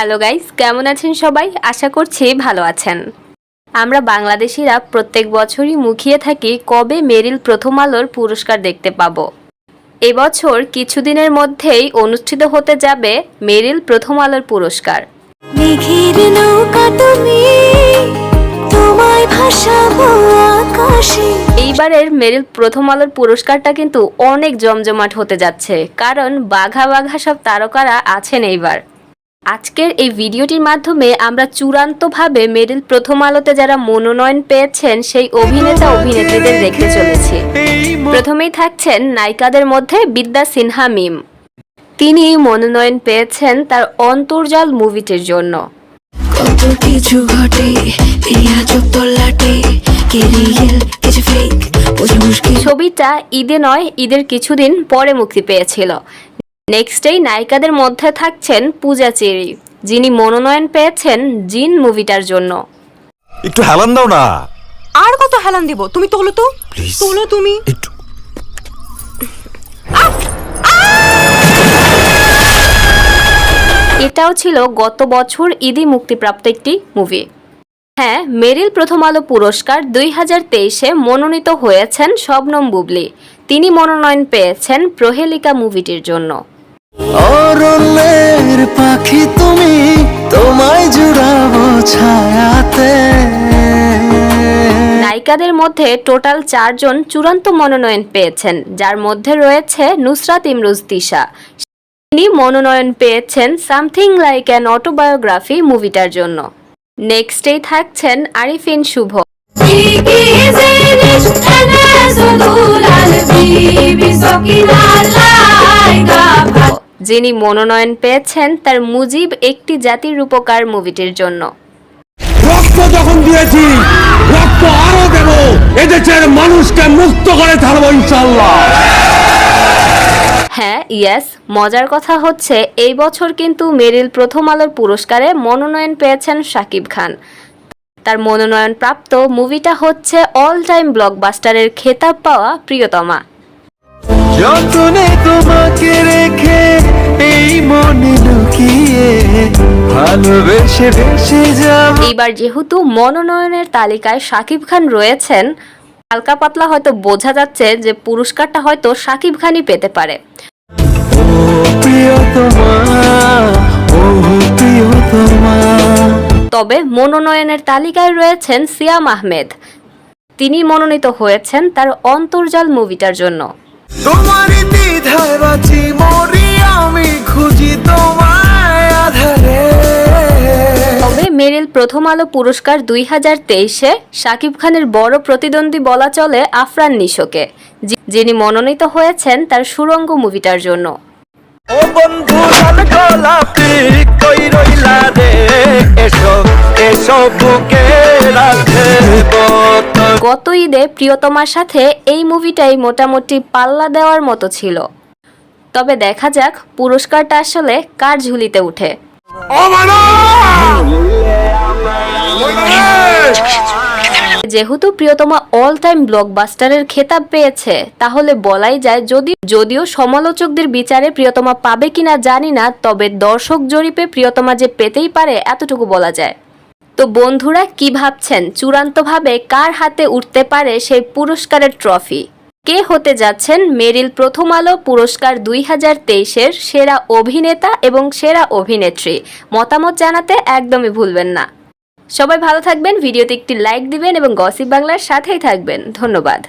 Hello guys কেমন আছেন সবাই? আশা করছি ভালো আছেন। আমরা বাংলাদেশিরা প্রত্যেক বছরই মুখিয়ে থাকি কবে মেরিল প্রথম আলোর পুরস্কার দেখতে পাবো। এবছর কিছুদিনের মধ্যেই অনুষ্ঠিত হতে যাবে মেরিল প্রথম আলোর পুরস্কার। এইবারের মেরিল প্রথম আলোর পুরস্কারটা কিন্তু অনেক জমজমাট হতে যাচ্ছে কারণ বাঘা বাঘা সব তারকারা আছেন এইবার। আজকের এই ভিডিওটির মাধ্যমে আমরা চূড়ান্তভাবে মেরিল প্রথম আলোতে যারা মনোনয়ন পেয়েছেন সেই অভিনেতা অভিনেত্রীদের দেখতে চলেছি। প্রথমেই থাকছেন নায়িকাদের মধ্যে বিদ্যা সিনহা মিম। তিনি মনোনয়ন পেয়েছেন তার অন্তর্জাল মুভিটির জন্য। কিছু ঘটে ছবিটা ঈদে নয় ঈদের কিছুদিন পরে মুক্তি পেয়েছিল। নেক্সটেই নায়িকাদের মধ্যে থাকছেন পূজা চেরি যিনি মনোনয়ন পেয়েছেন জিন মুভিটার জন্য। একটু হেলান দাও না। আর কত হেলান দিব? তুমি তোলো তো। তোলো তুমি। একটু। এটাও ছিল গত বছর ঈদে মুক্তিপ্রাপ্ত একটি মুভি। হ্যাঁ মেরিল প্রথম আলো পুরস্কার দুই হাজার তেইশে মনোনীত হয়েছেন শবনম বুবলি। তিনি মনোনয়ন পেয়েছেন প্রহেলিকা মুভিটির জন্য। অরণ্যের পাখি তুমি তোমায় জুড়াবো ছায়াতে। নায়িকাদের মধ্যে টোটাল চারজন চূড়ান্ত মনোনয়ন পেয়েছেন যার মধ্যে রয়েছে নুসরাত ইমরোজ তিশা। তিনি মনোনয়ন পেয়েছেন সামথিং লাইক অ্যান অটোবায়োগ্রাফি মুভিটার জন্য। নেক্সটেই থাকছেন আরিফিন শুভ। যিনি মনোনয়ন পেয়েছেন তার মুজিব একটি জাতির রূপকার মুভিটির জন্য। রক্ত যখন দিয়েছি রক্ত আরও দেব এদেশের মানুষকে মুক্ত করে ছাড়বো ইনশাল্লাহ হ্যাঁ ইয়েস মজার কথা হচ্ছে এই বছর কিন্তু মেরিল প্রথম আলোর পুরস্কারে মনোনয়ন পেয়েছেন শাকিব খান। তার মনোনয়ন প্রাপ্ত মুভিটা হচ্ছে অল টাইম ব্লকবাস্টারের খেতাব পাওয়া প্রিয়তমা। যতনে তোমাকে রেখে এই মনে লুকিয়ে ভালোবেসে বেসে যাব এইবার যেহেতু মনোনয়নের তালিকায় শাকিব খান রয়েছেন হালকা পাতলা হয়তো বোঝা যাচ্ছে যে পুরস্কারটা হয়তো শাকিব খানই পেতে পারে। তবে মনোনয়নের তালিকায় রয়েছেন সিয়াম আহমেদ। তিনি মনোনীত হয়েছেন তার অন্তর্জাল মুভিটার জন্য। তোমারই দ্বিধায় বাঁচি মরি আমি খুঁজি তোমায় আধারে। তবে মেরিল প্রথম আলো পুরস্কার দুই হাজার তেইশে শাকিব খানের বড় প্রতিদ্বন্দ্বী বলা চলে আফরান নিশোকে যিনি মনোনীত হয়েছেন তার সুরঙ্গ মুভিটার জন্য। ও বন্ধু গোলাপি কই রইলা রে? এসো এসো বুকে রাখে গত ঈদে প্রিয়তমার সাথে এই মুভিটাই মোটামুটি পাল্লা দেওয়ার মতো ছিল। তবে দেখা যাক পুরস্কারটা আসলে কার ঝুলিতে উঠে। যেহেতু প্রিয়তমা অল টাইম ব্লকবাস্টারের খেতাব পেয়েছে তাহলে বলাই যায় যদি যদিও সমালোচকদের বিচারে প্রিয়তমা পাবে কিনা জানি না তবে দর্শক জরিপে প্রিয়তমা যে পেতেই পারে এতটুকু বলা যায়। তো বন্ধুরা, কি ভাবছেন? চূড়ান্তভাবে কার হাতে উঠতে পারে সেই পুরস্কারের ট্রফি? কে হতে যাচ্ছেন মেরিল প্রথম আলো পুরস্কার দুই হাজার তেইশের সেরা অভিনেতা এবং সেরা অভিনেত্রী? মতামত জানাতে একদমই ভুলবেন না। সবাই ভালো থাকবেন, ভিডিওতে একটি লাইক দিবেন এবং গসিপ বাংলার সাথেই থাকবেন। ধন্যবাদ।